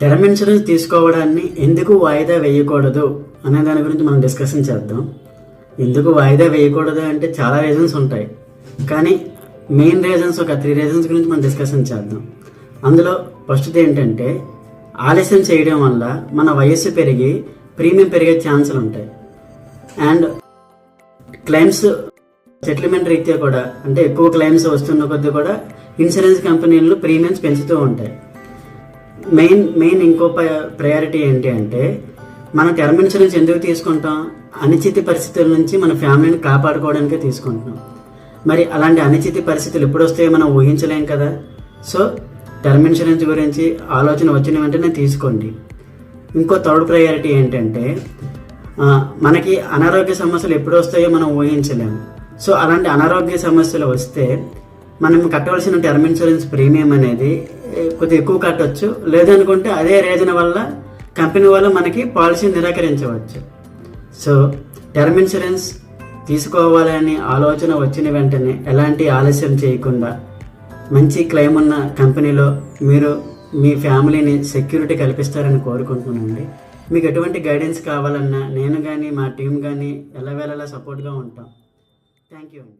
Term insurance తీసుకోవడాన్ని ఎందుకు వాయిదా వేయకూడదు అనే దాని గురించి మనం డిస్కషన్ చేద్దాం. ఎందుకు వాయిదా వేయకూడదు అంటే చాలా రీజన్స్ ఉంటాయి. కానీ మెయిన్ రీజన్స్ ఒక త్రీ రీజన్స్ గురించి మనం డిస్కషన్ చేద్దాం. అందులో ఫస్ట్ది ఏంటంటే ఆలస్యం చేయడం వల్ల మన వయస్సు పెరిగి ప్రీమియం పెరిగే ఛాన్సులు ఉంటాయి. అండ్ క్లైమ్స్ సెటిల్మెంట్ రీత్యా కూడా అంటే ఎక్కువ క్లైమ్స్ వస్తున్న కొద్దీ కూడా ఇన్సూరెన్స్ కంపెనీలు ప్రీమియమ్స్ పెంచుతూ ఉంటాయి. మెయిన్ మెయిన్ ఇంకో ప్రయారిటీ ఏంటి అంటే మనం టర్మ్ ఇన్సూరెన్స్ ఎందుకు తీసుకుంటాం? అనిశ్చిత పరిస్థితుల నుంచి మన ఫ్యామిలీని కాపాడుకోవడానికే తీసుకుంటున్నాం. మరి అలాంటి అనిశ్చిత పరిస్థితులు ఎప్పుడు వస్తాయో మనం ఊహించలేం కదా? సో టర్మ్ ఇన్సూరెన్స్ గురించి ఆలోచన వచ్చిన వెంటనే తీసుకోండి. ఇంకో థర్డ్ ప్రయారిటీ ఏంటంటే మనకి అనారోగ్య సమస్యలు ఎప్పుడు వస్తాయో మనం ఊహించలేము సో అలాంటి అనారోగ్య సమస్యలు వస్తే మనం కట్టవలసిన టర్మ్ ఇన్సూరెన్స్ ప్రీమియం అనేది కొద్దిగా ఎక్కువ కట్టొచ్చు. లేదనుకుంటే అదే రీజన్ వల్ల కంపెనీ వాళ్ళు మనకి పాలసీ నిరాకరించవచ్చు. సో టర్మ్ ఇన్సూరెన్స్ తీసుకోవాలని ఆలోచన వచ్చిన వెంటనే ఎలాంటి ఆలస్యం చేయకుండా మంచి క్లెయిమ్ ఉన్న కంపెనీలో మీరు మీ ఫ్యామిలీని సెక్యూరిటీ కల్పిస్తారని కోరుకుంటున్నానండి. మీకు ఎటువంటి గైడెన్స్ కావాలన్నా నేను కానీ మా టీం కానీ ఎల్లవేళలా సపోర్ట్గా ఉంటాం. థ్యాంక్ యూ అండి.